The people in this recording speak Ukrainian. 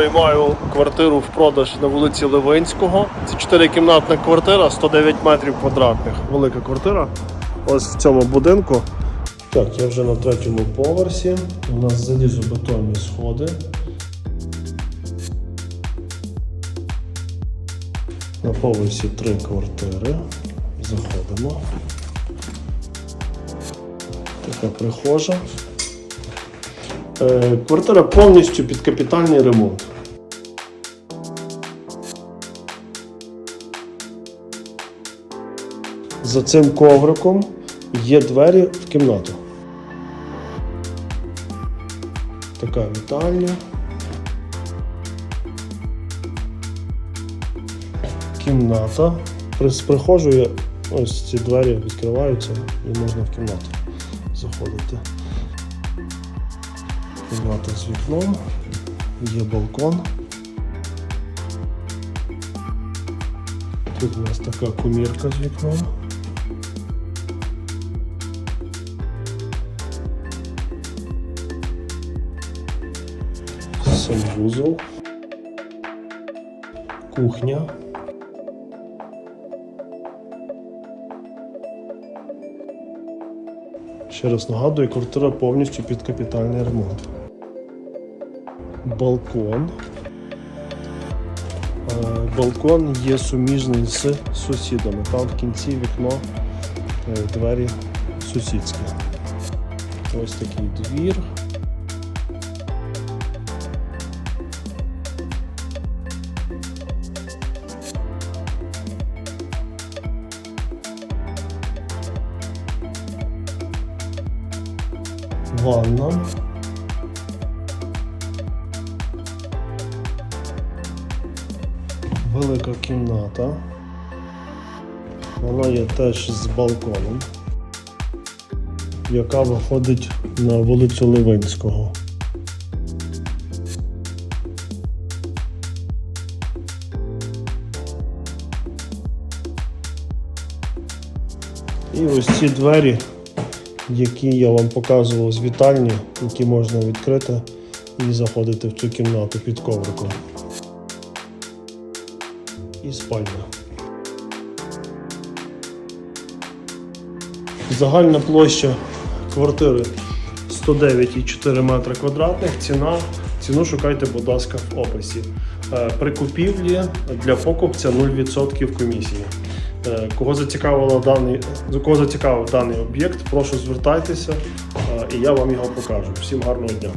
Приймаю квартиру в продаж на вулиці Ливинського. Це 4-кімнатна квартира, 109 метрів квадратних. Велика квартира. Ось в цьому будинку. Так, я вже на третьому поверсі. У нас залізобетонні сходи. На поверсі три квартири. Заходимо. Така прихожа. Е, Квартира повністю під капітальний ремонт. За цим ковриком є двері в кімнату. Така вітальня. Кімната. З прихожої ось ці двері відкриваються і можна в кімнату заходити. Кімната з вікном, є балкон. Тут у нас така комірка з вікном. Санвузол. Кухня. Ще раз нагадую, квартира повністю під капітальний ремонт. Балкон. Е, Балкон є суміжний з сусідами. Там в кінці вікно, е, двері сусідські. Ось такий двір. Ванна. Велика кімната. Вона є теж з балконом, яка виходить на вулицю Ливинського. І ось ці двері, які я вам показував з вітальні, які можна відкрити і заходити в цю кімнату під ковриком. І спальня. Загальна площа квартири 109,4 метри квадратних. Ціна, ціну шукайте, будь ласка, в описі. Е, При купівлі для покупця 0% комісії. Е, Кого зацікавило даний, кого зацікавив даний об'єкт, прошу звертайтеся, е, і я вам його покажу. Всім гарного дня.